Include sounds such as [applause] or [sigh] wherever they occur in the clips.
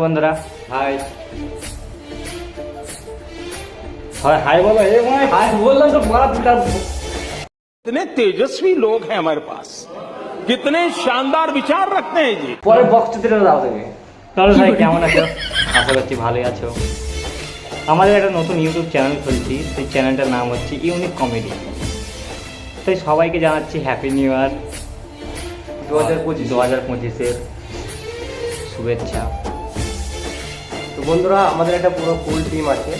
বন্ধুরা হাই হয় হাই বলো এ ভাই হাই বললাম তো মারা দুটা कितने तेजस्वी लोग हैं हमारे पास कितने शानदार विचार रखते हैं जी পরে বক্স দিতে দাও তুমি তাহলে ভাই [laughs] কেমন আছো আশা করছি ভালোই আছো আমাদের একটা নতুন ইউটিউব চ্যানেল খুলছি সেই চ্যানেলটার নাম হচ্ছে ইউনিক কমেডি তাই সবাইকে জানাচ্ছি হ্যাপি নিউ ইয়ার দু হাজার পঁচিশ দু হাজার পঁচিশের শুভেচ্ছা তো বন্ধুরা আমাদের একটা পুরো ফুল টিম আছে।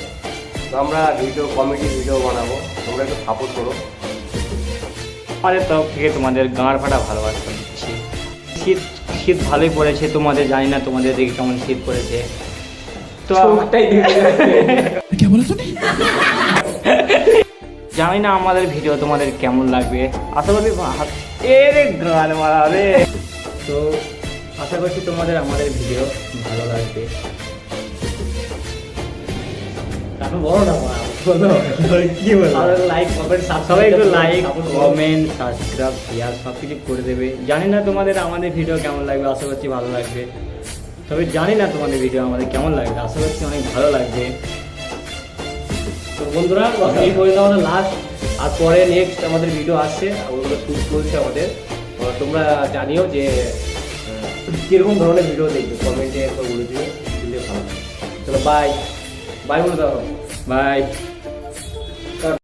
তো আমরা ভিডিও কমেডি ভিডিও বানাবো। তোমরা একটু সাপোর্ট করো। আমাদের তরফ থেকে তোমাদের গাঁড় ফাটা ভালোবাসা দিচ্ছি। শীত শীত ভালোই পড়েছে তোমাদের জানি না তোমাদের দিকে কেমন শীত পড়েছে। তো। জানি না আমাদের ভিডিও তোমাদের কেমন লাগবে। আশা করি ভা- এ রে গান মারাবে তো আশা করছি তোমাদের আমাদের ভিডিও ভালো লাগবে। বলো না বলো কি লাইক কমেন্ট সবাই একটু লাইক কমেন্ট সাবস্ক্রাইব শেয়ার সব কিছু করে দেবে। জানি না তোমাদের আমাদের ভিডিও কেমন লাগবে আশা করছি ভালো লাগবে। তবে জানি না তোমাদের ভিডিও আমাদের কেমন লাগবে আশা করছি অনেক ভালো লাগবে। তো বন্ধুরা এই পর্যন্ত আমাদের লাস্ট আর পরে নেক্সট আমাদের ভিডিও আসছে ওগুলো শ্যুট চলছে আমাদের। তোমরা জানিও যে কীরকম ধরনের ভিডিও দেখবে কমেন্টে বলে দিও দিলে ভালো। চলো বাই বাই বলে দাও